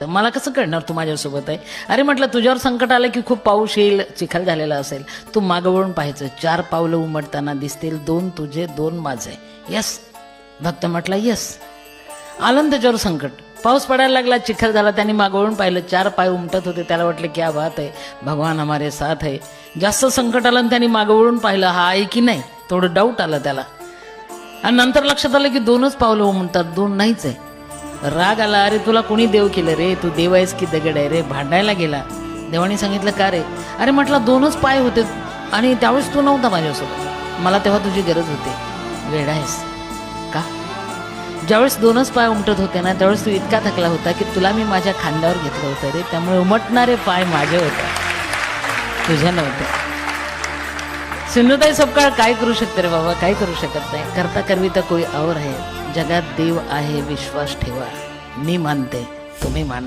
तर मला कसं कळणार तू माझ्यासोबत आहे? अरे म्हटलं तुझ्यावर संकट आलं की खूप पाऊस येईल चिखल झालेला असेल. तू मागं वळून पाहायचं. चार पावलं उमटताना दिसतील दोन तुझे दोन माझे. यस भक्त म्हटला यस आलं त्याच्यावर संकट? पाऊस पडायला लागला चिखल झाला त्यांनी मागवळून पाहिलं. चार पाय उमटत होते त्याला वाटलं क्या बात आहे. भगवान हमारे साथ आहे. जास्त संकट आलं आणि त्यांनी मागवळून पाहिलं हा आहे की नाही? थोडं डाऊट आलं त्याला. आणि नंतर लक्षात आलं की दोनच पावलं उमटतात दोन नाहीच आहे. राग आला अरे तुला कोणी देव केलं रे? तू देव आहेस की दगड आहे रे? भांडायला गेला. देवाने सांगितलं का रे? अरे म्हटलं दोनच पाय होते आणि त्यावेळेस तू नव्हता माझ्यासोबत. मला तेव्हा तुझी गरज होती. वेड आहेस. का? ज्यावेळेस दोनच पाय उमटत होते ना त्यावेळेस तू इतका थकला होता की तुला मी माझ्या खांद्यावर घेतलं होतं रे. त्यामुळे उमटणारे पाय माझे होते. तुझ्या नव्हते. सिंधुताई सपकाळ काय करू शकते रे बाबा? काय करू शकत नाही? करता करवी तर कोई और आहे जगात देव आहे विश्वास ठेवा. मी मानते तुम्ही माना